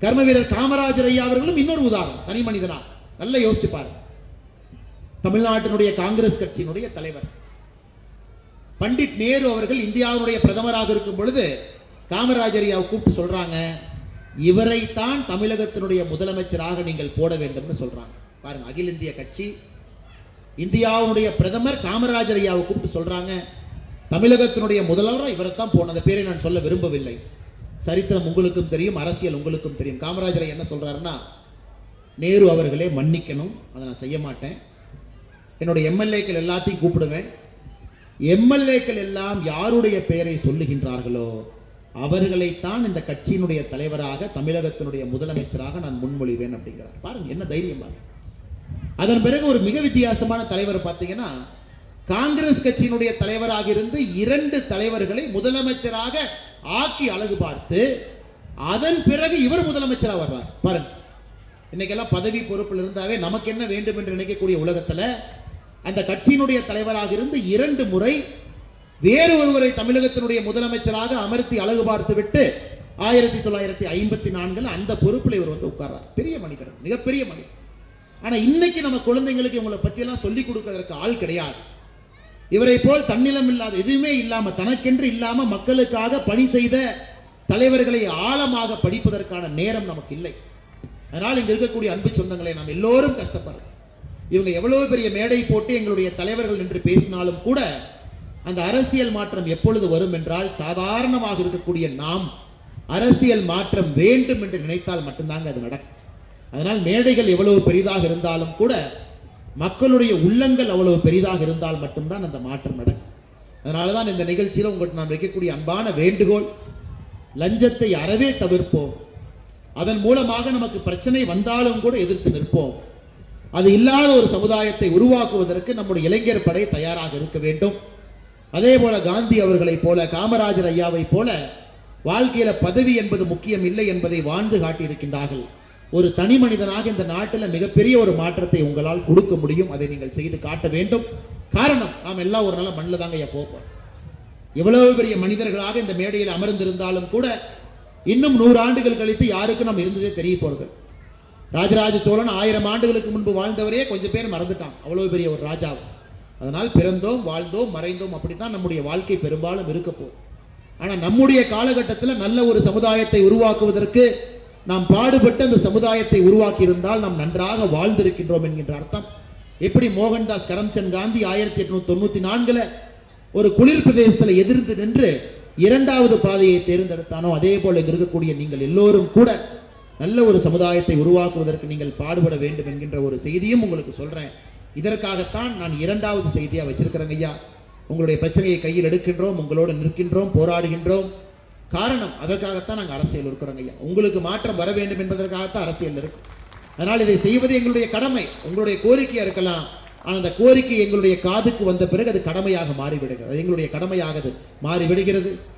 கர்ம வீரர் காமராஜர் ஐயா அவர்களும் இன்னொரு உதாரணம். தனி மனிதனா. நல்ல யோசிச்சு பாருங்க. தமிழ்நாட்டினுடைய காங்கிரஸ் கட்சியினுடைய தலைவர். பண்டிட் நேரு அவர்கள் இந்தியாவுடைய பிரதமராக இருக்கும் பொழுது காமராஜர் ஐயாவை கூப்பிட்டு சொல்றாங்க இவரைத்தான் தமிழகத்தினுடைய முதலமைச்சராக நீங்கள் போட வேண்டும்னு சொல்றாங்க. பாருங்க அகில இந்திய கட்சி. இந்தியாவுடைய பிரதமர் காமராஜர் ஐயாவை கூப்பிட்டு சொல்றாங்க தமிழகத்தினுடைய முதல்வராக இவரைத்தான் போன அந்த பேரை நான் சொல்ல விரும்பவில்லை. சரித்திரம் உங்களுக்கும் தெரியும் அரசியல் உங்களுக்கும் தெரியும். காமராஜர் என்ன சொல்கிறாருன்னா நேரு அவர்களே மன்னிக்கணும். அதை நான் செய்ய மாட்டேன். என்னுடைய எம்எல்ஏக்கள் எல்லாத்தையும் கூப்பிடுவேன். எம்எல்ஏக்கள் எல்லாம் யாருடைய பெயரை சொல்லுகின்றார்களோ அவர்களைத்தான் இந்த கட்சியினுடைய தலைவராக தமிழகத்தினுடைய முதலமைச்சராக நான் முன்மொழிவேன் அப்படிங்கிறார். பாருங்க என்ன தைரியம் அதன் பிறகு ஒரு மிக வித்தியாசமான தலைவர் பார்த்தீங்கன்னா காங்கிரஸ் கட்சியினுடைய தலைவராக இருந்து இரண்டு தலைவர்களை முதலமைச்சராக ஆக்கி அழகு பார்த்து அதன் பிறகு இவர் முதலமைச்சராக வர்றார் பாருங்க. இன்னைக்கெல்லாம் பதவி பொறுப்பில் இருந்தாவே நமக்கு என்ன வேண்டும் என்று நினைக்கக்கூடிய உலகத்துல அந்த கட்சியினுடைய தலைவராக இருந்து இரண்டு முறை வேறு ஒருவரை தமிழகத்தினுடைய முதலமைச்சராக அமர்த்தி அழகு பார்த்து விட்டு ஆயிரத்தி தொள்ளாயிரத்தி ஐம்பத்தி நான்குல அந்த பொறுப்பில் இவர் வந்து உட்கார்றார். பெரிய மனிதர் மிகப்பெரிய மனிதர். ஆனா இன்னைக்கு நம்ம குழந்தைங்களுக்கு இவங்களை பற்றியெல்லாம் சொல்லிக் கொடுக்கறதற்கு ஆள் கிடையாது. இவரை போல் தன்னிலம் இல்லாத எதுவுமே இல்லாம தனக்கென்று இல்லாம மக்களுக்காக பணி செய்த தலைவர்களை ஆழமாக படிப்பதற்கான நேரம் நமக்கு இல்லை. அதனால் இங்க இருக்கக்கூடிய அன்பு சொந்தங்களை நாம் எல்லோரும் கஷ்டப்படுறோம். இவங்க எவ்வளவு பெரிய மேடை போட்டு எங்களுடைய தலைவர்கள் என்று பேசினாலும் கூட அந்த அரசியல் மாற்றம் எப்பொழுது வரும் என்றால் சாதாரணமாக இருக்கக்கூடிய நாம் அரசியல் மாற்றம் வேண்டும் என்று நினைத்தால் மட்டும்தாங்க அது நடக்கும். அதனால் மேடைகள் எவ்வளவு பெரிதாக இருந்தாலும் கூட மக்களுடைய உள்ளங்கள் அவ்வளவு பெரிதாக இருந்தால் மட்டும்தான் அந்த மாற்றம் நடக்கும். அதனால தான் இந்த நிகழ்ச்சியில் உங்களுக்கு நான் வைக்கக்கூடிய அன்பான வேண்டுகோள் லஞ்சத்தை அறவே தவிர்ப்போம். அதன் மூலமாக நமக்கு பிரச்சனை வந்தாலும் கூட எதிர்த்து நிற்போம். அது இல்லாத ஒரு சமுதாயத்தை உருவாக்குவதற்கு நம்முடைய இளைஞர் படை தயாராக இருக்க வேண்டும். அதே போல காந்தி அவர்களைப் போல காமராஜர் ஐயாவைப் போல வாழ்க்கையில பதவி என்பது முக்கியம் இல்லை என்பதை வாழ்ந்து காட்டியிருக்கின்றார்கள். ஒரு தனி மனிதனாக இந்த நாட்டில் மிகப்பெரிய ஒரு மாற்றத்தை உங்களால் கொடுக்க முடியும். அதை நீங்கள் செய்து காட்ட வேண்டும். காரணம் நாம் எல்லாம் ஒரு நல்ல மண்ணில் தாங்க ஐயா போப்போம் எவ்வளவு பெரிய மனிதர்களாக இந்த மேடையில் அமர்ந்திருந்தாலும் கூட இன்னும் நூறு ஆண்டுகள் கழித்து யாருக்கும் நாம் இருந்ததே தெரிய போர்கள் ராஜராஜ சோழன் ஆயிரம் ஆண்டுகளுக்கு முன்பு வாழ்ந்தவரே கொஞ்சம் பேர் மறந்துட்டான். அவ்வளவு பெரிய ஒரு ராஜாவும். அதனால் பிறந்தோம் வாழ்ந்தோம் மறைந்தோம் அப்படித்தான் நம்முடைய வாழ்க்கை பெரும்பாலும் இருக்க போகும் ஆனால் நம்முடைய காலகட்டத்தில் நல்ல ஒரு சமுதாயத்தை உருவாக்குவதற்கு நாம் பாடுபட்டு அந்த சமுதாயத்தை உருவாக்கி இருந்தால் நாம் நன்றாக வாழ்ந்திருக்கின்றோம் என்கின்ற அர்த்தம். எப்படி மோகன்தாஸ் கரம்சந்த் காந்தி ஆயிரத்தி எட்நூத்தி தொண்ணூத்தி நான்குல ஒரு குளிர் பிரதேசத்தில் எதிர்த்து நின்று இரண்டாவது பாதையை தேர்ந்தெடுத்தானோ அதே போல இருக்கக்கூடிய நீங்கள் எல்லோரும் கூட நல்ல ஒரு சமுதாயத்தை உருவாக்குவதற்கு நீங்கள் பாடுபட வேண்டும் என்கின்ற ஒரு செய்தியும் உங்களுக்கு சொல்றேன். இதற்காகத்தான் நான் இரண்டாவது செய்தியாக வச்சிருக்கிறேங்க ஐயா. உங்களுடைய பிரச்சனையை கையில் எடுக்கின்றோம் உங்களோடு நிற்கின்றோம் போராடுகின்றோம். காரணம் அதற்காகத்தான் நாங்கள் அரசியல் இருக்கிறோங்க ஐயா. உங்களுக்கு மாற்றம் வர வேண்டும் என்பதற்காகத்தான் அரசியல் இருக்கும் அதனால் இதை செய்வது எங்களுடைய கடமை. உங்களுடைய கோரிக்கையாக இருக்கலாம். ஆனால் அந்த கோரிக்கை எங்களுடைய காதுக்கு வந்த பிறகு அது கடமையாக மாறிவிடுகிறது. அது எங்களுடைய கடமையாக அது மாறிவிடுகிறது.